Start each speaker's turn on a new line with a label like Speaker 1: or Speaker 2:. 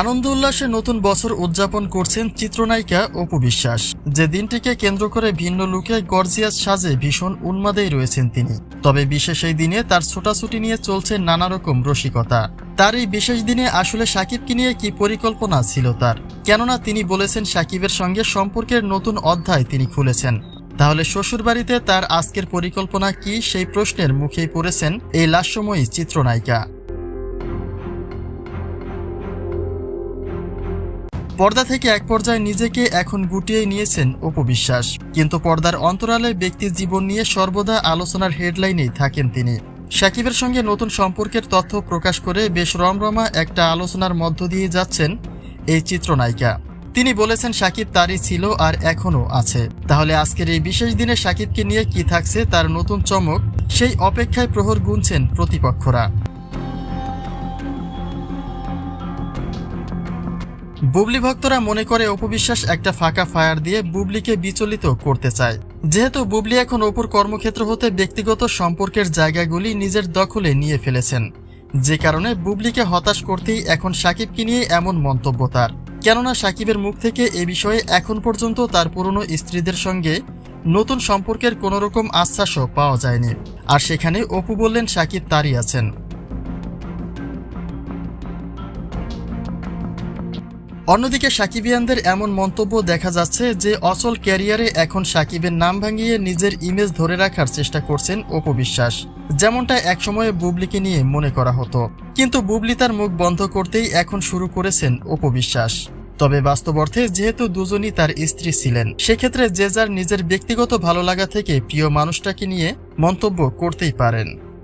Speaker 1: আনন্দ উল্লাসে নতুন বছর উদযাপন করছেন চিত্রনায়িকা অপু বিশ্বাস। যে দিনটিকে কেন্দ্র করে ভিন্ন লুকে গর্জিয়াস সাজে ভীষণ উন্মাদেই রয়েছেন তিনি। তবে বিশেষ এই দিনে তার ছোটাছুটি নিয়ে চলছে নানা রকম রসিকতা। তার এই বিশেষ দিনে আসলে সাকিবকে নিয়ে কি পরিকল্পনা ছিল তার? কেননা তিনি বলেছেন সাকিবের সঙ্গে সম্পর্কের নতুন অধ্যায় তিনি খুলেছেন। তাহলে শ্বশুরবাড়িতে তার আজকের পরিকল্পনা কি? সেই প্রশ্নের মুখেই পড়েছেন এই লাস্যময়ী চিত্রনায়িকা। পর্দা থেকে এক পর্যায়ে নিজেকে এখন গুটিয়ে নিয়েছেন অপু বিশ্বাস। কিন্তু পর্দার অন্তরালে ব্যক্তির জীবন নিয়ে সর্বদা আলোচনার হেডলাইনেই থাকেন তিনি। সাকিবের সঙ্গে নতুন সম্পর্কের তথ্য প্রকাশ করে বেশ রমরমা একটা আলোচনার মধ্য দিয়ে যাচ্ছেন এই চিত্রনায়িকা। তিনি বলেছেন সাকিব তারই ছিল আর এখনও আছে। তাহলে আজকের এই বিশেষ দিনে সাকিবকে নিয়ে কি থাকছে তার নতুন চমক, সেই অপেক্ষায় প্রহর গুনছেন প্রতিপক্ষরা। বুবলি ভক্তরা মনে করে অপবিশ্বাস একটা ফাঁকা ফায়ার দিয়ে বুবলিকে বিচলিত করতে চায়। যেহেতু বুবলি এখন অপুর কর্মক্ষেত্র হতে ব্যক্তিগত সম্পর্কের জায়গাগুলি নিজের দখলে নিয়ে ফেলেছেন। যে কারণে বুবলিকে হতাশ করতেই এখন সাকিবকে নিয়ে এমন মন্তব্য তার। কেননা সাকিবের মুখ থেকে এ বিষয়ে এখন পর্যন্ত তার পুরনো স্ত্রীদের সঙ্গে নতুন সম্পর্কের কোনো রকম আশ্বাসও পাওয়া যায়নি। আর সেখানে অপু বললেন, সাকিব তারই আছেন। অন্যদিকে সাকিবিয়ানদের এমন মন্তব্য দেখা যাচ্ছে যে, অচল ক্যারিয়ারে এখন সাকিবের নাম ভাঙিয়ে নিজের ইমেজ ধরে রাখার চেষ্টা করছেন অপু বিশ্বাস। যেমনটা একসময়ে বুবলিকে নিয়ে মনে করা হতো। কিন্তু বুবলি তার মুখ বন্ধ করতেই এখন শুরু করেছেন অপু বিশ্বাস। তবে বাস্তব অর্থে যেহেতু দুজনই তার স্ত্রী ছিলেন, সেক্ষেত্রে যে যার নিজের ব্যক্তিগত ভালো লাগা থেকে প্রিয় মানুষটাকে নিয়ে মন্তব্য করতেই পারেন।